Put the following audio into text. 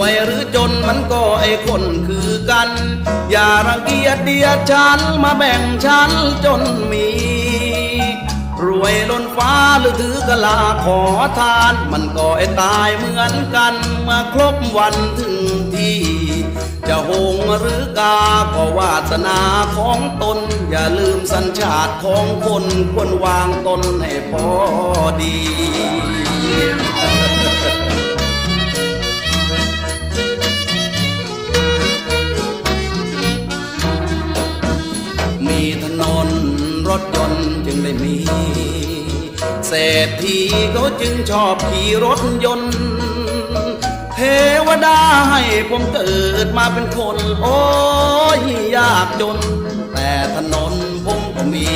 วยหรือจนมันก็ไอคนคือกัน อย่ารังเกียจเดียดฉันมาแบ่งฉันจนมี รวยล้นฟ้าหรือถือกะลาขอทาน มันก็ไอตายเหมือนกันมื่อครบวันถึงที่จะหงหรือกาก็วาสนาของตน อย่าลืมสัญชาติของคนควรวางตนให้พอดี มีถนนรถยนต์จึงได้มี เศรษฐีเขาจึงชอบขี่รถยนต์ เทวดาให้ผมเกิดมาเป็นคน โอ้ยยากจน แต่ถนนผมก็มี